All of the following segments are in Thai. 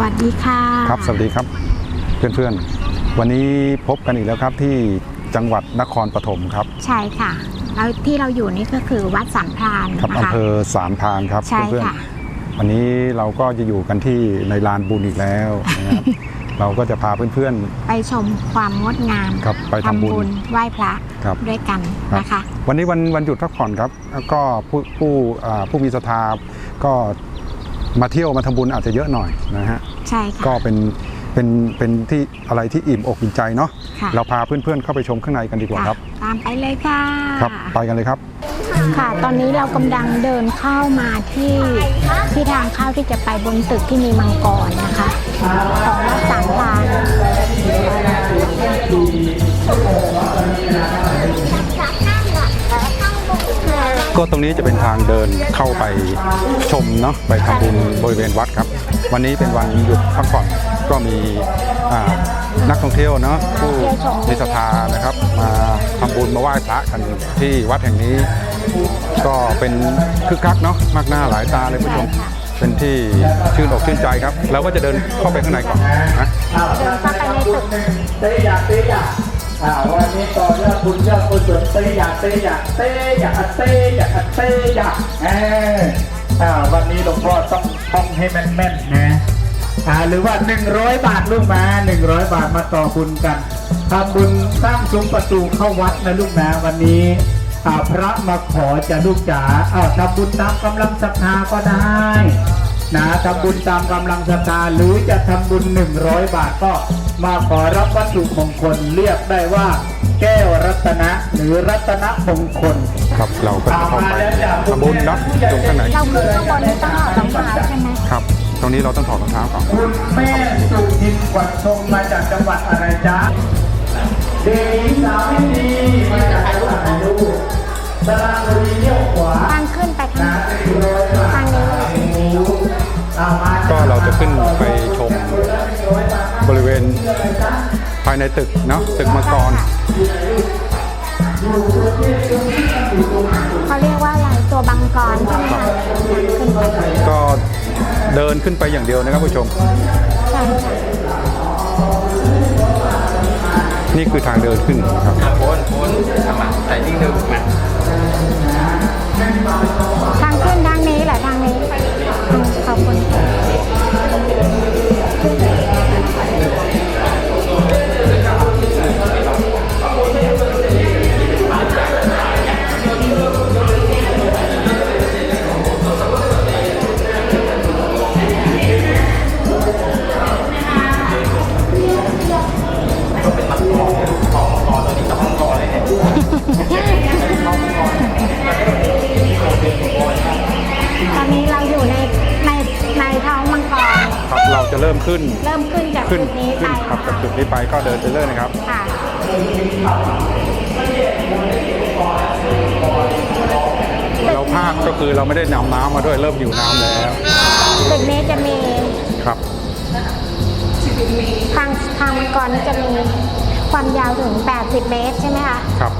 วัสดีค่ะ ครับ สวัสดีครับ เพื่อนๆ วันนี้พบกันอีกแล้วครับที่จังหวัดนครปฐมครับ ใช่ค่ะแล้วที่เราอยู่นี่ก็คือวัดสามพรานครับนะอำคะเภอสามพรานครับใช่เพื่อนค่ะๆวันนี้เราก็จะอยู่กันที่ในลานบุญอีกแล้วนะครับเราก็จะพาเพื่อนไปชมความงดงามครับไปทำบุญไหว้พระครับด้วยกันครับนะคะๆวันนี้วันวันหยุดพักผ่อนครับ แล้วก็ผู้ผู้อ่าผู้มีศรัทธาก็ มาเที่ยวมาทำบุญอาจจะเยอะหน่อยนะฮะใช่ค่ะก็เป็นเป็นเป็นที่อะไรที่อิ่มอกอิ่มใจเนาะค่ะเราพาเพื่อนๆเข้าไปชมข้างในกันดีกว่าครับ ตามไปเลยค่ะครับไปกันเลยครับ ค่ะตอนนี้เรากำลังเดินเข้ามาที่ที่ทางเข้าที่จะไปบนตึกที่มีมังกรนะคะของวัดสามพราน ก็ตรงนี้จะเป็นทางเดินเข้าไปชมเนาะไปทำบุญบริเวณวัดครับ วันนี้เป็นวันหยุดพักผ่อนก็มีนักท่องเที่ยวเนาะผู้มีศรัทธานะครับมาทำบุญมาไหว้พระกันที่วัดแห่งนี้ ก็เป็นคึกคักเนาะมากหน้าหลายตาเลยคุณผู้ชมเป็นที่ชื่นอกชื่นใจครับเราก็จะเดินเข้าไปข้างในก่อนนะเดินเข้าไปในตึกเตะ อ่าวันนี้ต่อยอดบุญยอดกุศลเตะอยาเตยาเตยาเตยาเตยาเอออ่าวันนี้หลวงพ่อต้องท่องให้แม่นๆนะอ่าหรือว่า 100 บาทลูกมา 100 บาทมาต่อบุญกันทำบุญสร้างซุ้มประตูเข้าวัดนะลูกนะวันนี้อ่าพระมาขอจะลูกจ๋าอ้าวทำบุญตามกำลังศรัทธาก็ได้ นะทำบุญตามกำลังศรัทธาหรือจะทำบุญ 100 บาทก็มาขอรับวัตถุมงคลเรียกได้ว่า แก้วรัตนะหรือรัตนมงคลครับเราก็จะเข้าไปทำบุญเนาะตรงข้างในเราขึ้นข้างบนนี่ต้องเอารองเท้าใช่ไหมครับ ตรงนี้เราต้องถอดรองเท้าก่อนคุณแม่สุทินกวัดชงมาจากจังหวัดอะไรจ๊ะเด็กหญิงสาวที่ดีมาจากจังหวัดไหนลูกสระบุรีเลี้ยวขวาทางขึ้นไปทางนะหนึ่งร้อยบาททางนี้เลยเอามา ก็เราจะขึ้นไปชมบริเวณภายในตึกเนาะตึกมังกรเขาเรียกว่าอะไรตัวบังกรใช่ไหมคะขึ้นไปก็เดินขึ้นไปอย่างเดียวนะครับผู้ชมใช่ค่ะนี่คือทางเดินขึ้นครับโอนโอนทำมาใส่ดิ้งเดิมมา อืม ขึ้น เริ่มขึ้นจากขึ้นจุดนี้ไปขึ้นครับนะจากคะจุดนี้ไปก็เดินไปเรื่อยนะครับ ค่ะ เราพลาดก็คือเราไม่ได้นำน้ำมาด้วยเริ่มหิวน้ำแล้วตึกนี้จะมีครับ ทางทางมังกรนี่จะมีความยาวถึง 80 เมตรใช่ไหมคะ ครับ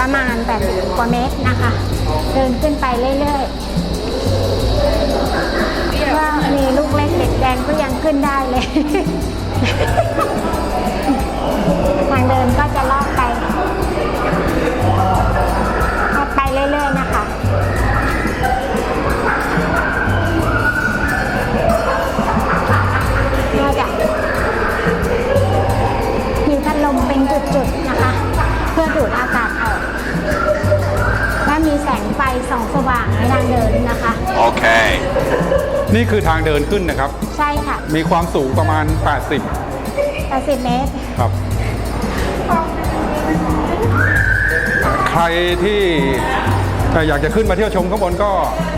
ประมาณ 80 กว่าเมตรนะคะ เดินขึ้นไปเรื่อยๆ ว่ามีลูกเล็กเด็กแดงก็ยังขึ้นได้เลย ทางเดินก็จะลอดไปลอดไป นี่คือทางเดินขึ้นนะครับ ใช่ค่ะ มีความสูงประมาณ 80 80เมตร ครับ ใครที่อยากจะขึ้นมาเที่ยวชมข้างบนก็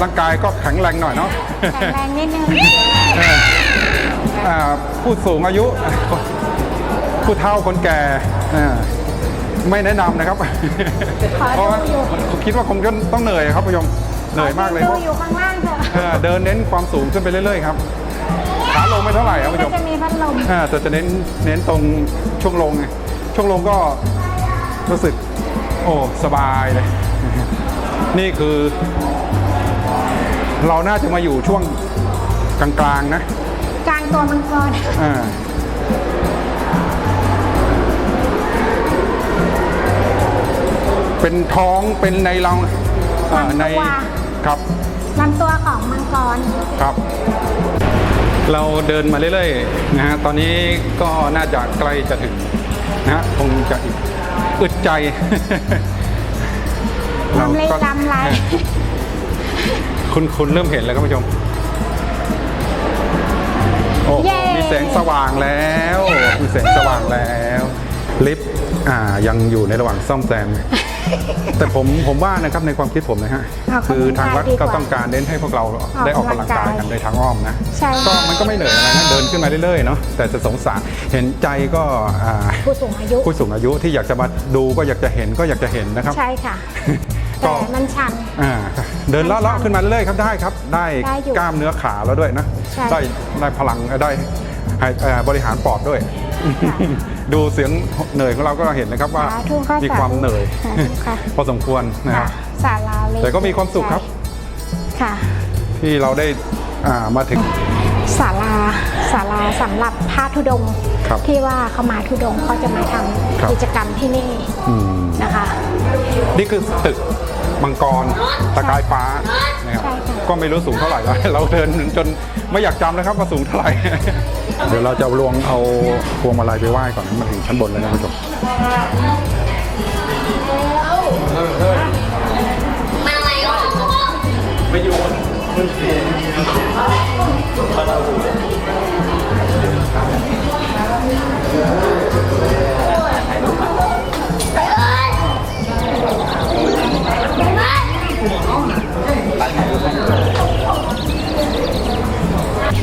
ร่างกายก็แข็งแรงหน่อยเนาะ แข็งแรงนิดนึง อ่าผู้สูงอายุ ผู้เฒ่าคนแก่อ่าไม่แนะนำนะครับ ขอเพราะว่าดูอยู่คิดว่าคงจะต้องเหนื่อยครับผู้ชม เหนื่อยมากเลยดูเพราะอยู่ข้างล่างเถอะเออเดินเน้นความสูงขึ้นไปเรื่อยๆครับขาลงไม่เท่าไหร่ครับผู้มัชนมจะมีพัดลมอ่าแต่จะเน้นเน้นตรงช่วงลงไงช่วงลงก็รู้สึก โอ้สบายเลย นี่คือ เราน่าจะมาอยู่ช่วงกลางๆนะ กลางำตัวมังกรอ่าเป็นท้องเป็นในเราอ่าใน ครับลำตัวของมังกร ครับ เราเดินมาเรื่อยๆนะฮะตอนนี้ก็น่าจะใกล้จะถึงนะฮะคงจะอีกอึดใจลำเล็กลำไรคุณคุณเริ่มเห็นแล้วครับผู้ชมโอ้โหเย้มีแสงสว่างแล้วมีแสงสว่างแล้ว ลิฟต์อ่ายังอยู่ในระหว่างซ่อมแซม แต่ผมผมว่านะครับในความคิดผมนะฮะเอาเข้าคือทางวัดดีกว่าก็ต้องการเน้นให้พวกเราได้ออกกำลังกายกันในทางอ้อมนะใช่ก็มันก็ไม่เหนื่อยอะไรนะเดินขึ้นมาเรื่อยๆเนาะแต่จะสงสารเห็นใจก็อ่าผู้สูงอายุ ผู้สูงอายุที่อยากจะมาดูก็อยากจะเห็นก็อยากจะเห็นนะครับ ใช่ค่ะ ก็ แต่มันชัน อ่าเดินเลาะๆขึ้นมาเรื่อยๆครับได้ครับ ได้ได้อยู่กล้ามเนื้อขาแล้วด้วยนะ ใช่ได้ได้พลังได้ให้เอ่อบริหารปอดด้วย ดูเสียงเหนื่อยของเราก็เห็นนะครับว่า สาธุค่ะมีความสาธุเหนื่อย สาธุค่ะ พอสมควรนะครับศาลาเล็กแต่ก็มีความสุขครับ ค่ะ ที่เราได้อ่ามาถึง ศาลาศาลาสำหรับพระธุดงค์ครับที่ว่าเขามาธุดงค์เขาจะมาทครับำกิจกรรมที่นี่อืมนะคะ นี่คือตึก มังกรตะกายฟ้านะครับใช่ค่ะก็ไม่รู้สูงเท่าไหร่แล้วเราเดินจนไม่อยากจำแล้วครับว่าสูงเท่าไหร่ เดี๋ยวเราจะลวงเอาพวงมาลัยไปไหว้ก่อนนะมาถึงชั้นบนแล้วนะคุณผู้ชม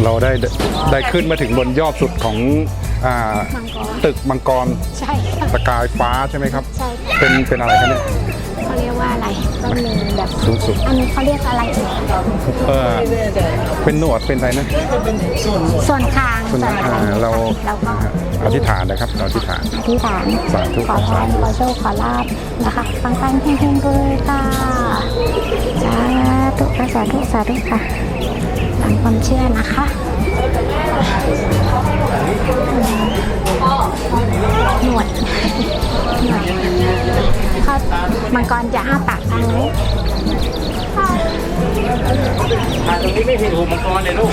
เราได้ได้ขึ้นมาถึงบนยอดสุดของอ่ามังกรตึกมังกรใช่ค่ะตะกายฟ้าใช่ไหมครับ ใช่ค่ะเป็นเป็นอะไรครับเนี่ย เขาเรียกว่าอะไรก็มีแบบสูงสุด อันนี้เขาเรียกอะไรเอ่ยเออเป็นหนวดเป็นอะไรนะส่วนคางคุณส่วนอะไรอ่าเราแล้วก็อธิษฐานนะครับเราอธิษฐาน อธิษฐานสาธุขอพรขอโชคขอลาบนะคะปังปังๆเฮงๆเลยค่ะสาธุค่ะสาธุสาธุค่ะ ตามความเชื่อนะคะหนวดหนวดเขามังกรจะอ้าปากทางนี้ถ่ายตรงนี้ไม่เห็นหูมังกรเลยลูก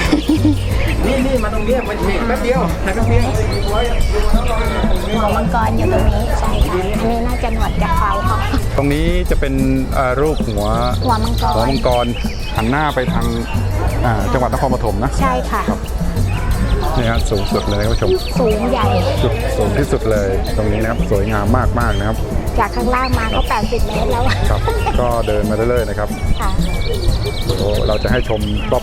นี่นี่มาตรงเนี้ยมันเห็นแป๊บเดียวถ่ายแป๊บเดียวหัวมังกรอยู่ตรงนี้ใช่ค่ะอันนี้น่าจะหนวดจากเขาเขาต รงนี้จะเป็นเอ่อรูปหัวหัวมังกหัวรมังกรหันหน้าไปทางอ่าจังหวัดนครปฐมนะใช่ค่ะ นี่ฮะสูงสุดเลยท่านผู้ชมสูงใหญ่ จุดสูงที่สุดเลยตรงนี้นะครับสวยงามมากๆนะครับ จากข้างล่างมาก็ 80 เมตรแล้วอะครับ ก็เดินมาเรื่อยๆนะครับค่ะ เดี๋ยวเราจะให้ชม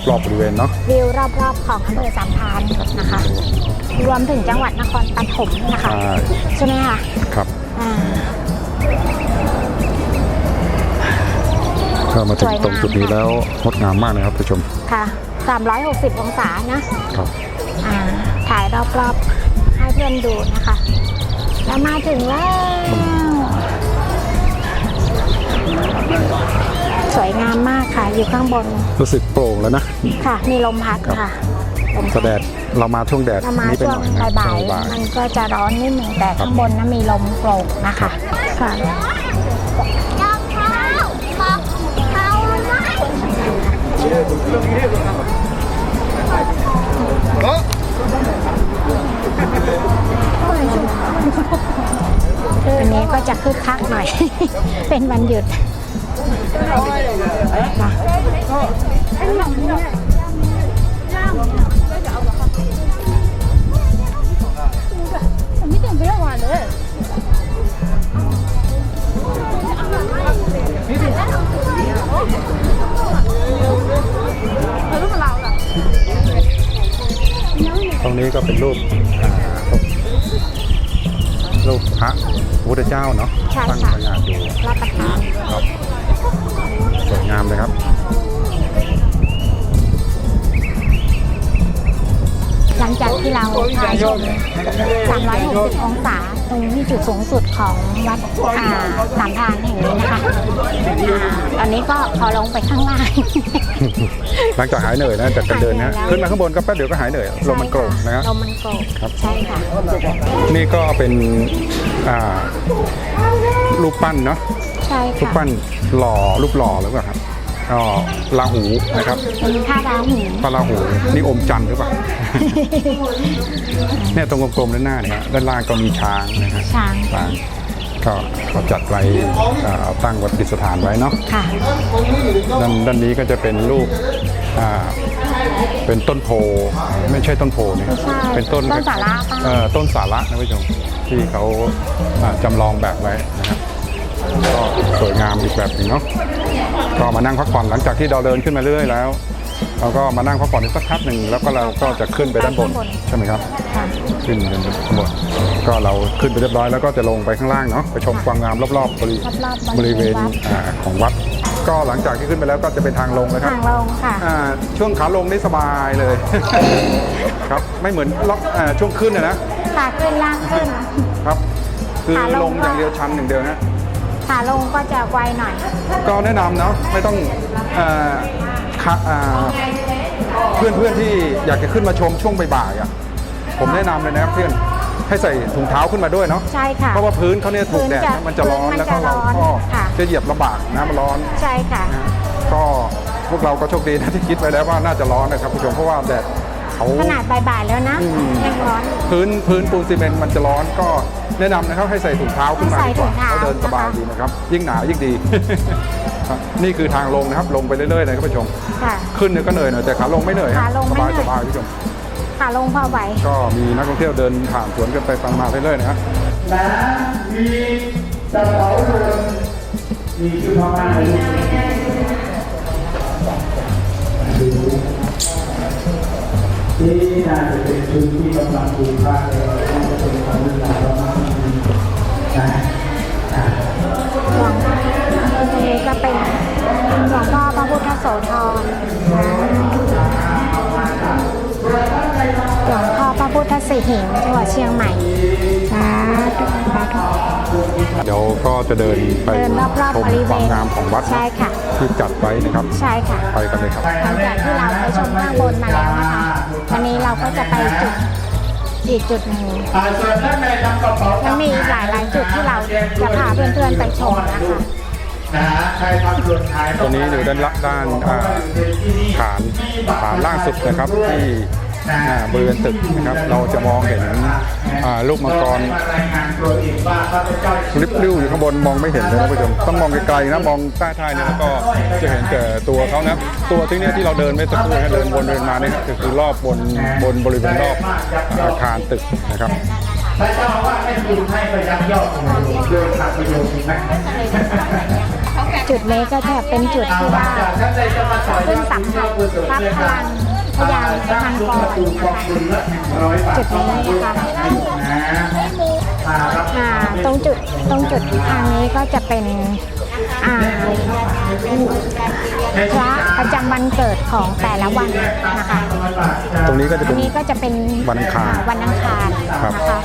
รอบๆบริเวณเนาะ วิวรอบๆของอำเภอสามพรานนะคะ รวมถึงจังหวัดนครปฐมนะคะ ใช่ ใช่ไหมคะครับ อ่า ก็มาถึงสวยงามตรงจุดนี้แล้วงดงามมากนะครับท่านผู้ชม ค่ะ 360 องศานะครับอ่าถ่ายรอบๆ ให้เพื่อนดูนะคะ แล้วมาถึงแล้วสวยงามมากค่ะ อยู่ข้างบน รู้สึกโปร่งแล้วนะ ค่ะ มีลมพัดค่ะลมแสดดเรามาช่วงแดดเรามานี้ไปช่หวงน่อยนะบ่ายช่วงบ่ายๆมันก็จะร้อนนิดหนึ่งแต่ข้างบนนะมีลมโปร่งนะคะค่ะ อันนี้ก็จะคึกคักหน่อย เป็นวันหยุดค่ะตรงนี้ ก็เป็นรูปอ่ารูปพระพุทธเจ้าเนาะใช่ตั้งค่ะประหยัดอยู่รับประทานครับสวยงามเลยครับ หลังจากที่เราพาชม 360 องศา ตรงที่จุดสูงสุดของวัดอ่าสามพรานแห่งนี้นะคะอ่าตอนนี้ก็ขอลงไปข้างล่าง หลังจากหายเหนื่อยนะจากการเดินนะฮะหายเหนื่อยแล้วขึ้นมาข้างบนก็แป๊บเดียวก็หายเหนื่อยลมมันโกรกนะฮะลมมันโกรกครับ ใช่ค่ะ นี่ก็เป็นอ่ารูปปั้นเนาะใช่รูปค่ะ ปั้นหล่อรูปหล่อหรือเปล่าครับ อ๋อลาหูนะครับเป็นผ้าดาวหูพระราหูนี่อมจันทร์หรือเปล่าเนี่ยตรงกลมๆด้านหน้าเนี่ยฮะด้านล่างก็มีช้างนะครับช้างช้างก็เขาจัดไว้อ่าเอาตั้งวัดดิษฐานไว้เนาะค่ะด้านด้านนี้ก็จะเป็นรูปอ่าเป็นต้นโพไม่ใช่ต้นโพเนี่ยไม่ใช่เป็นต้นต้นสาระปะเอ่อต้นสาระนะผู้ชมที่เขาอ่าจำลองแบบไว้นะครับ ก็สวยงามอีกแบบหนึงเนาะก็มานั่งพักผ่อนหลังจากที่เราเดินขึ้นมาเรื่อยๆแล้วเราก็มานั่งพักผ่อนอีกสักพักหนึ่งแล้วก็เราก็จะขึ้นไปด้านบนใช่ไหมครับค่ะขึ้นไปด้านบนก็เราขึ้นไปเรียบร้อยแล้วก็จะลงไปข้างล่างเนาะไปชมความงามรอบๆบริรอบๆบริเวณวัดอ่าของวัด ก็หลังจากที่ขึ้นไปแล้วก็จะเป็นทางลงนะครับทางลงค่ะอ่าช่วงขาลงนี่สบายเลยครับไม่เหมือนล็อกอ่าช่วงขึ้นนะนะขาขึ้นล่างขึ้นครับคือขาลลงงก็อย่างเดียวชันอย่างเดียวนะ ขาลงก็จะไวหน่อย ก็แนะนำเนาะไม่ต้องเอ่อค่ะอ่าเพื่อนเพื่อนๆที่อยากจะขึ้นมาชมช่วงบ่ายๆอะผมแนะนำเลยนะครับเพื่อนให้ใส่ถุงเท้าขึ้นมาด้วยเนาะใช่ค่ะเพราะว่าพื้นเขาเนี่ยถูกแดดพื้นจะนะมันจะร้อนพื้นมันแล้วก็จะร้เราอนก็ค่ะ จะเหยียบลำบากนะมันร้อน ใช่ค่ะ นะก็พวกเราก็โชคดีนะที่คิดไว้แล้วว่าน่าจะร้อนนะครับผู้ชมเพราะว่าแดดเขา ขนาดบ่ายๆแล้วนะอืม ยังร้อน พื้นพื้นปูนซีเมนต์มันจะร้อนก็ แนะนำนะครับให้ใส่ถุงเท้าขึ้นมาใส่ดีกว่าถุงเท้าแล้วเดินสบายนะคะดีนะครับ ยิ่งหนาวยิ่งดีครับนี่คือทางลงนะครับลงไปเรื่อยๆเลยครับผู้ชมค่ะขึ้นเนี่ยก็เหนื่อยหน่อยแต่ขาลงไม่เหนื่อยครับขาลงสไม่บายเหนื่สอยบายผู้ชมขาลงพอไหวก็มีนักท่องเที่ยวเดินผ่านสวนกันไปฟังมาเรื่อยๆนะครับนะมีกระเป๋าเดินมีชุดพม่าเลยที่น่าจะเป็นชุดที่กำลังถูกพระเลยน่าจะเป็นของวิลาพม่าน หลวงพ่อพระพุทธโสธรหลวงพ่อพระพุทธสิหิงห์จังหวัดเชียงใหม่สาธุสาธุเดี๋ยวก็จะเดินไปเดินรอบชๆมบริคเววามณงามของวัดใช่ค่ะ ที่จัดไว้นะครับ ใช่ค่ะ ไปกันเลยครับ หลังจากที่เราไปชมข้างบนมาแล้วนะคะ วันนี้เราก็จะไปจุดอีกจุดหนึ่งอ่าส่วนด้านในนำกระเป๋ายังมีอีกหลายหลายๆจุดที่เราจะพาเพื่อนๆไปชมนะคะ นะฮะใครทำส่วนขายตัวนี้อยู่ด้านละด้านอ่าฐานฐานล่างสุดนะครับที่อ่าบริเวณตึกนะครับ เราจะมองเห็นอ่าลูกมังกรมารายงานตัวอีกว่าข้าพเจ้าลิบลิ้วอยู่ข้างบนมองไม่เห็นเลยนะผู้ชมต้องมองไกลๆนะมองใต้ท้ายเนี่ยแล้วก็จะเห็นแต่ตัวเขานะตัวที่เนี่ยที่เราเดินไม่สักครู่นะเดินวนเดินมาเนี่ยก็คือรอบบนบนบริเวณรอบอาคารตึกนะครับพระเจ้าว่าให้คุณให้ประยักยอดโดยขาดประโยชน์นะ จุดนี้ก็จะเป็นจุดที่ว่าท่านใดจะมาสอยขึ้นสัมผัสพระพลังพยานทางกรนะคะจุดนี้นะคะอ่าตรงจุดตรงจุดทางนี้ก็จะเป็นอ่าพระประจำวันเกิดของแต่ละวันนะคะ ตรงนี้ก็จะอัเป็นนนี้ก็จะเป็นวันอังคารวันอังคารครับนะคะ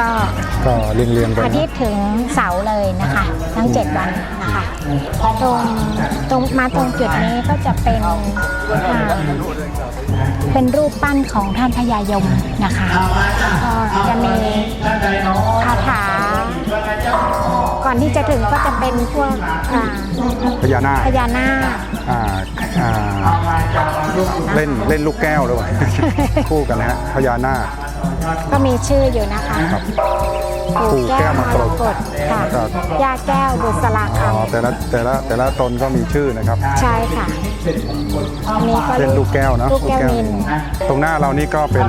ก็ก็เรียงๆไปอาทิตย์ถึงเสาร์เลยนะคะ ทั้ง 7 วันนะคะตรงตรงมาตรงจุดนี้ก็จะเป็นอ่าเป็นรูปปั้นของท่านพญายมนะคะก็จะมีคาถา ก่อนที่จะถึงก็จะเป็นพวกอ่าพญานาคพญานาค อ่าอ่าเล่นเล่นลูกแก้วด้วย คู่กันนะฮะพญานาค ก็มีชื่ออยู่นะคะครับปู่แก้วมรกตค่ะครับย่าแก้วบุษราคอ๋อแต่ละแต่ละแต่ละตนก็มีชื่อนะครับำใช่ค่ะ อันนี้ก็เล่นลูกแก้วนะลูกแก้วนินตรงหน้าเรานี่ก็เป็น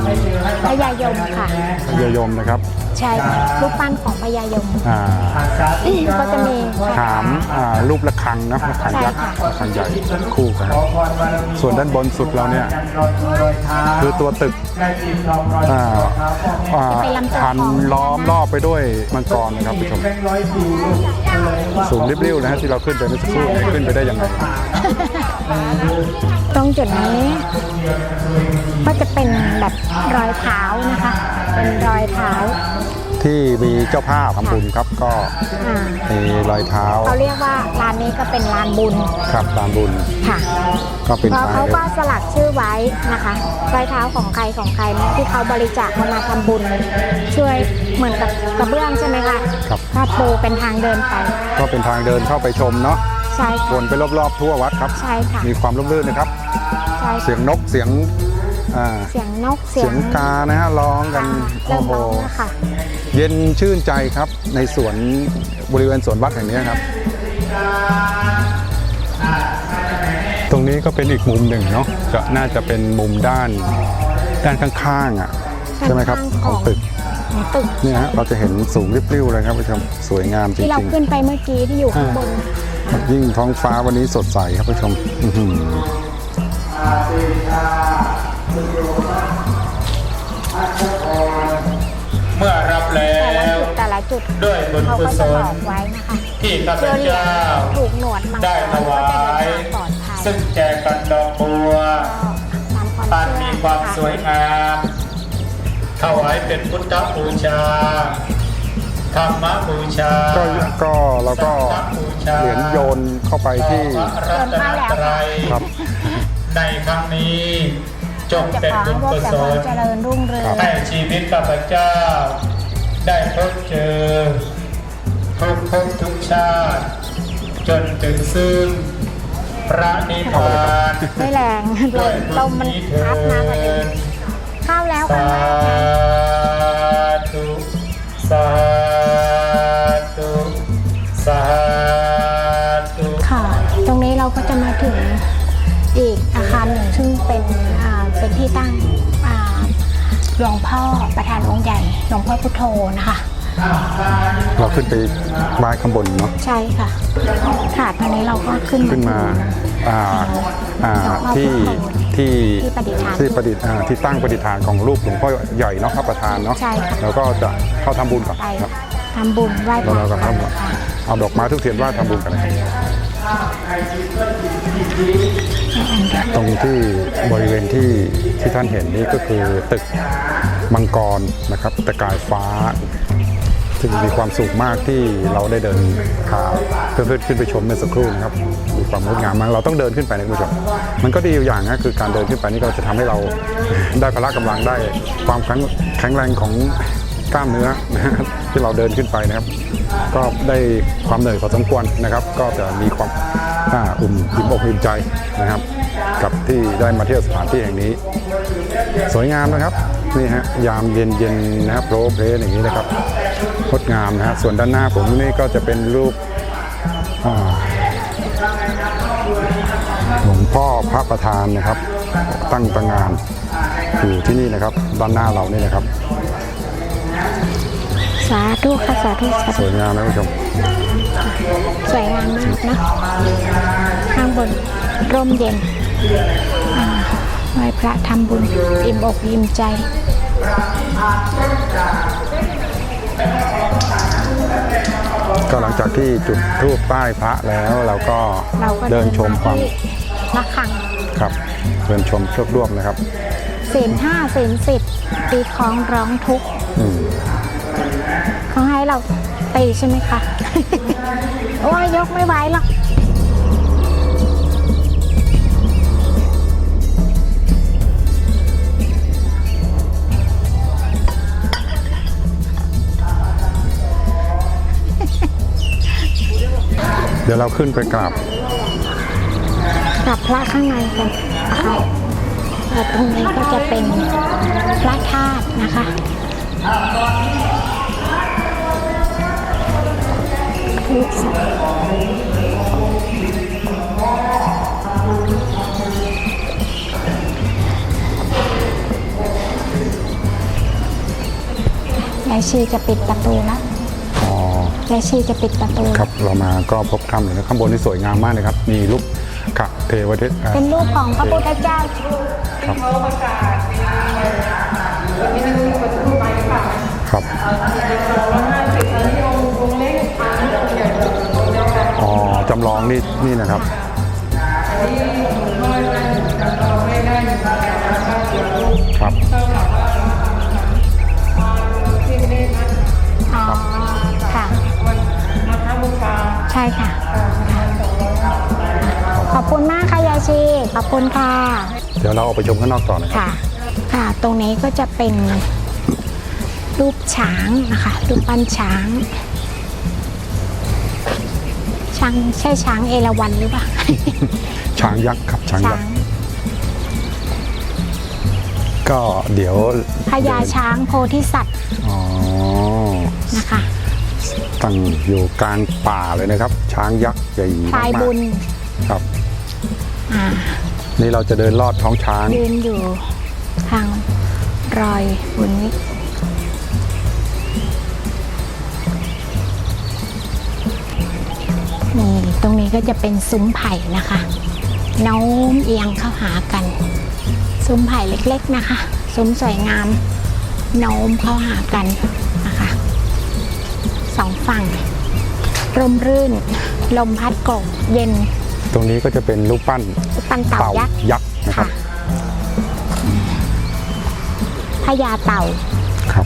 พญายมค่ะ พญายมนะครับ ใช่ค่ะรูปปั้นของพญายมอ่าก็จะมีถามอ่ารูประฆังนะระฆังยักษ์ใช่ค่ะระฆังใหญ่คู่กันครับส่วนด้านบนสุดเราเนี่ย คือตัวตึกอ่าอ่าพันล้อมรอบไปด้วยมังกรนะครับผู้ชมแบงค์ร้อยสี่เลยว่าสูงริบริ่วนะฮะที่เราขึ้นไปเมื่อสักครู่เนี่ยขึ้นไปได้ยังไง ตรงจุดนี้ ก็จะเป็นแบบรอยเท้านะคะ เป็นรอยเท้าที่มีเจ้าภาพทำบุญครับก็อ่ามีรอยเท้าเขาเรียกว่าร้านนี้ก็เป็นลานบุญครับตามบุญค่ะก็เป็นเพราะทางเขาเดิก็นสลักชื่อไว้นะคะรอยเท้าของใครของใครนะที่เขาบริจาคมามาทำบุญ ช่วยเหมือนกับกระเบื้องใช่ไหมคะครับถ้าปูเป็นทางเดินไปก็เป็นทางเดินเข้าไปชมเนาะใช่วค่ะนไปรอบๆทั่ววัดครับ ใช่ค่ะมีความร่มรื่นนะครับ ใช่เสียงนกเสียง อ่าเสียงนกเสียงกานะฮะร้องกันเริ่โอ้มโหร้องแล้วค่ะ เย็นชื่นใจครับในสวนบริเวณสวนวัดแห่งนี้ครับ ตรงนี้ก็เป็นอีกมุมหนึ่งเนาะก็น่าจะเป็นมุมด้านด้านข้างๆอะใช่ไหมครับของตึกของตึกเนี่ยฮะเราจะเห็นสูงริบริ่วเลยครับผู้ชมสวยงามจที่เราริงขึ้นไปเมื่อกี้ที่อยู่ข้างบนๆยิ่งท้องฟ้าวันนี้สดใสครับผู้ชมอื้อหือ ดแต่ละจุดด้วยบุญเขากุก็ศจะบลอกไว้นะคะที่ข้าพเจอเหรียญเจ้า ถูกหนวดมังกได้รถก็วาจะเดินย ทางปลอดภัยซึ่งแจกันดอกบัวตามความอันเชื่อมีความสวยงามถวายเป็นพุทธบูชาธรรมบูชาก็ก็เราก็เหรียญโยนเข้าไปที่พระรัตนตรัยครับ ในครั้งนี้จงจะเป็นขอบุให้ญพวกกุศลแต่ความเจริญรุ่งเรือง ให้ชีวิตข้าพเจ้า ได้พบเจอทุกภพทุกชาติ จนถึงซึ่งพระนิพพานไม่แรงลด้วยมบุลญมมันนี้เถิพัดมาพอดีดเข้าแล้วสาข้างล่างนะธุสาธุสาธุค่ะ ตรงนี้เราก็จะมาถึงอีกอาคารหนึ่งซึ่งเป็นอ่าเป็นที่ตั้งอ่า หลวงพ่อประธานองค์ใหญ่ หลวงพ่อพุทโธนะคะ เราขึ้นไปบายข้างบนเนาะใช่ค่ะค่ะตอนนี้เราก็ขึ้นขึ้นมาอ่าอ่าหลวงพ่อที่พุทโธที่ที่ประดิษฐาน ที่ประดิษฐ์อ่าที่ตั้งประดิษฐานของรูปหลวงพ่อใหญ่เนาะพระประธานเนาะใช่ค่ะ แล้วก็จะเข้าทำบุญก่อนไปครับ ทำบุญไหว้พแล้วระ เราก็กันเข้ามาค่ะเอาดอกไม้ทุกเทียนไหว้ทำบุญกันนะครับตรงที่บริเวณที่ที่ท่านเห็นนี่ก็คือตึก มังกรนะครับตะกายฟ้า ซึ่งมีความสุขมากที่เราได้เดินพาเพื่อนๆขึ้นไปชมเมื่อสักครู่นะครับมีความงดงามมากเราต้องเดินขึ้นไปนะคุณผู้ชมมันก็ดีอยู่อย่างนะคือการเดินขึ้นไปนี่ก็จะทำให้เราได้พละกำลังได้ความแข็งแข็งแรงของกล้ามเนื้อนะที่เราเดินขึ้นไปนะครับ ก็ได้ความเหนื่อยพอสมควรนะครับ ก็จะมีความอุ่มอิ่มอกอิ่มใจนะครับ กับที่ได้มาเที่ยวสถานที่แห่งนี้ สวยงามนะครับ นี่ฮะยามเย็นๆนะครับโรลเพลย์อย่างนี้นะครับงดงามนะฮะส่วนด้านหน้าผมนี่ก็จะเป็นรูปอ่าหลวงพ่อพระประธานนะครับ ตั้งตระงานอยู่ที่นี่นะครับ ด้านหน้าเรานี่นะครับ สาธุค่ะสาธุสาสธุวยงามนะคุณผู้ชมสวยงามมากนะข้างบนร่มเย็นอ่า ไหว้พระทำบุญอิ่มอกอิ่มใจก็หลังจากที่จุดรูปป้ายพระแล้วเราก็เราก็เดินชมความที่ระฆังครับ เดินชมรวบรวบนะครับศีลห้าศีลสิบตีคล้องร้องทุกข์อืมเขาให้เราตีใช่ไหมคะ โอ้ยยกไม่ไหวหรอก เดี๋ยวเราขึ้นไปกราบกลับพระข้างในกันนะคะตรงนี้ก็จะเป็นพระธาตุนะคะลูกสาวยายชีจะปิดประตูแล้วอ๋อ ยายชีจะปิดประตูครับเรามาก็พบถ้ำเลยนะข้างบนนี่สวยงามมากเลยครับ มีรูปขะเทวเทศอ่าเป็นรูปของพระพุทธเจ้าครับครับอ๋อจำลองนี่นี่นะครับครับ ช่ค่ะ ขอบคุณมากค่ะยายชี ขอบคุณค่ะ เดี๋ยวเราออกไปชมข้างนอกต่อนะครับ ค่ะค่ะ ตรงนี้ก็จะเป็นรูปช้างนะคะรูปปั้นช้าง ช้างใช่ช้างเอราวัณหรือเปล่า ช้างยักษ์ครับช้างช้ายักงษ์ ก็เดี๋ยวพญาช้างโพธิสัตว์อ๋อ นะคะ ตั้งอยู่กลางป่าเลยนะครับ ช้างยักษ์ใหญ่พลายมากๆบุญครับ อ่านี่เราจะเดินลอดท้องช้าง ยืนอยู่ทางรอยบุญนี้นี่ตรงนี้ก็จะเป็นซุ้มไผ่นะคะโน้มเอียงเข้าหากัน ซุ้มไผ่เล็กๆนะคะ ซุ้มสวยงามโน้มเข้าหากันนะคะสอง ฝั่งร่มรื่น ลมพัดโกรกเย็น ตรงนี้ก็จะเป็นรูปปั้นปันเต่าเต่ายักษ์ยักษ์นะครับค่ะพญาเต่าครับ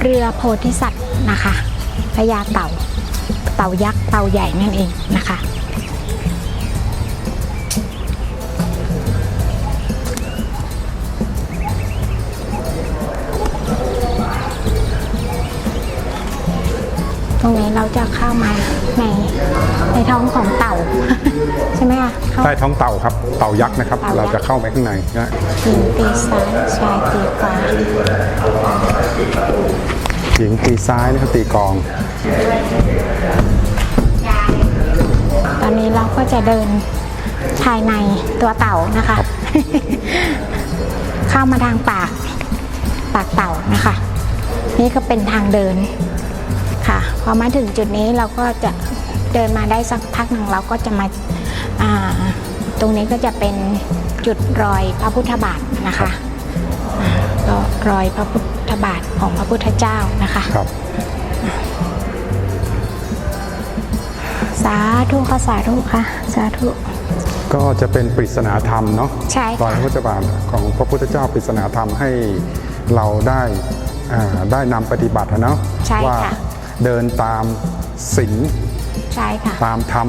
เรือโพธิสัตว์นะคะพญาเต่า เต่ายักษ์เต่าใหญ่นั่นเองนะคะ รงนี้เราจะเข้ามาในในท้องของเต่า ใช่ไหมคะเข้า ใต้ท้องเต่าครับ เต่ายักษ์นะครับ เต่ายักษ์ เราจะเข้าไปข้างในนะหญิงตีซ้ายชายตีขวาหญิงตีซ้ายนะครับตีกลอง ตอนนี้เราก็จะเดินภายในตัวเต่านะคะ เข้ามาทางปาก ปากเต่านะคะ นี่ก็เป็นทางเดินค่ะ พอมาถึงจุดนี้เราก็จะเดินมาได้สักพักหนึ่งเราก็จะมาอ่าตรงนี้ก็จะเป็นจุดรอยพระพุทธบาทนะคะอ่าก็รอยพระพุทธบาทของพระพุทธเจ้านะคะครับสาธุค่ะสาธุค่ะสาธุก็จะเป็นปริศนาธรรมเนาะใช่รอยค่ะพระพุทธบาทของพระพุทธเจ้าปริศนาธรรมให้เราได้อ่าได้นำปฏิบัติอะเนาะใช่ว่าค่ะ เดินตามศีลใช่ค่ะ ตามธรรม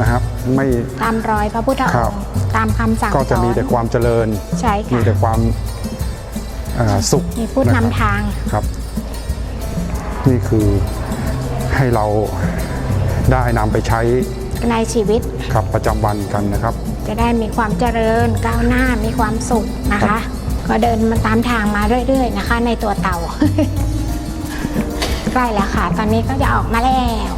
นะครับ ไม่ตามรอยพระพุทธครัอบงค์ตามคำสั่งก็จะมีสอนแต่ความเจริญใช่มีค่ะแต่ความอ่าสุขมีพูดะครับนำทางครับ นี่คือให้เราได้นำไปใช้ในชีวิตครับประจำวันกันนะครับ จะได้มีความเจริญก้าวหน้ามีความสุขนะครัคะบก็เดินมาตามทางมาเรื่อย ๆ นะคะ ในตัวเต่า ใกล้แล้วค่ะ ตอนนี้ก็จะออกมาแล้ว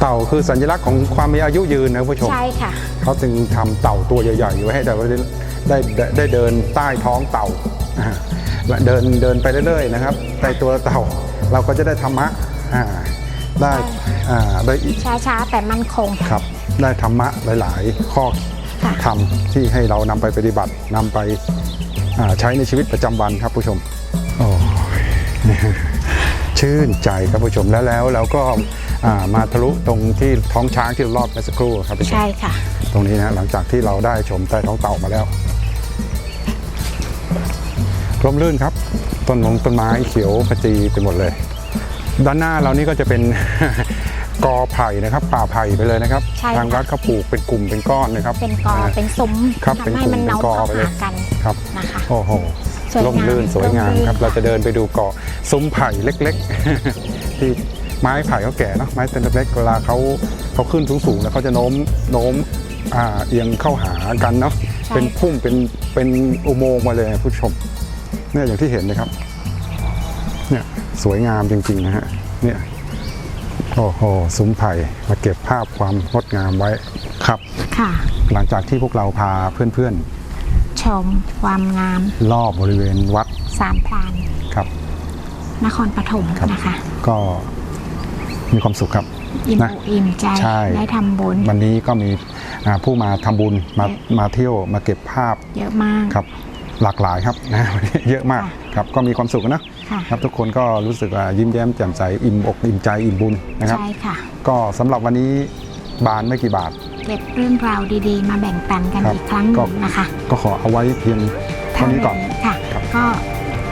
เต่าคือสัญลักษณ์ของความมีอายุยืนนะคุณผู้ชม ใช่ค่ะ เขาจึงทำเต่าตัวใหญ่ๆไว้ให้แต่ว่าได้ได้ได้ได้เดินใต้ท้องเต่าอ่าและเดินเดินไปเรื่อยๆนะครับใต้ตัวเต่าเราก็จะได้ธรรมะอ่าได้อ่าได้อีก ช้าๆ แต่มั่นคง ครับได้ธรรมะหลาย ๆ ข้อค่ะ ธรรมที่ให้เรานำไปปฏิบัตินำไปอ่าใช้ในชีวิตประจำวันครับผู้ชมโอ้ย ชื่นใจครับผู้ชมแล้วแล้วแล้วก็อ่ามาทะลุตรงที่ท้องช้างที่เราลอดเมื่อสักครู่ครับผู้ชมใช่ค่ะ ตรงนี้นะหลังจากที่เราได้ชมใต้ท้องเต่ามาแล้วร่มรื่นครับ ต้นมงต้นไม้เขียวขจีไปหมดเลย ด้านหน้าเรานี่ก็จะเป็นกอไผ่นะครับป่าไผ่ไปเลยนะครับใช่ค่ะทางวัดเขาปลูกเป็นกลุ่มเป็นก้อนนะครับ เป็นกออ่าเป็นซุ้มครับเป็นทำให้กลุ่มมันเนาเป็นกอเข้าไปเลยหากัน ครับนะคะโอ้โห สวยงามร่มรื่นสวยงามร่มรื่นครับ เราจะเดินไปดูเกาะซุ้มไผ่เล็กๆ ที่ไม้ไผ่เขาแก่เนาะไม้ต้นเล็กๆเวลาเขาเขาขึ้นสูงๆแล้วเขาจะโน้มโน้มอ่าเอียงเข้าหากันเนาะใช่เป็นพุ่มเป็นเป็นอุโมงค์มาเลยผู้ชมเนี่ยอย่างที่เห็นนะครับเนี่ยสวยงามจริงๆนะฮะเนี่ยโอ้โหซุ้มไผ่มาเก็บภาพความงดงามไว้ครับ ค่ะ หลังจากที่พวกเราพาเพื่อน ชมความงามๆรอบบริเวณวัดสามพรานครับ นครปฐมครับ นะคะ ก็มีความสุขครับ อิ่มนะอกอิ่มใจใช่ ได้ทำบุญวันนี้ก็มีอ่าผู้มาทำบุญมามาเที่ยวมาเก็บภาพเยอะมาก ครับ หลากหลายครับนะ วันนี้เยอะมากค่ะ ครับ ก็มีความสุขนะค่ะครับ ทุกคนก็รู้สึกว่ายิ้มแย้มแจ่มใสอิ่มอกอิ่มใจอิ่มบุญนะครับ ใช่ค่ะ ก็สำหรับวันนี้บานไม่กี่บาท เก็บเรื่องราวดีๆ มาแบ่งปันกันครับอีกครั้งหนึ่งนะคะก็ขอเอาไว้เพียงเท่านี้ก่อน ค่ะ ครับ ก็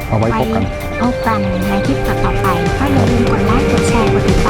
เอาไว้พบกัน พบกันในคลิปต่อๆไปก็อย่าลืมกดไลค์กดแชร์กดติดตาม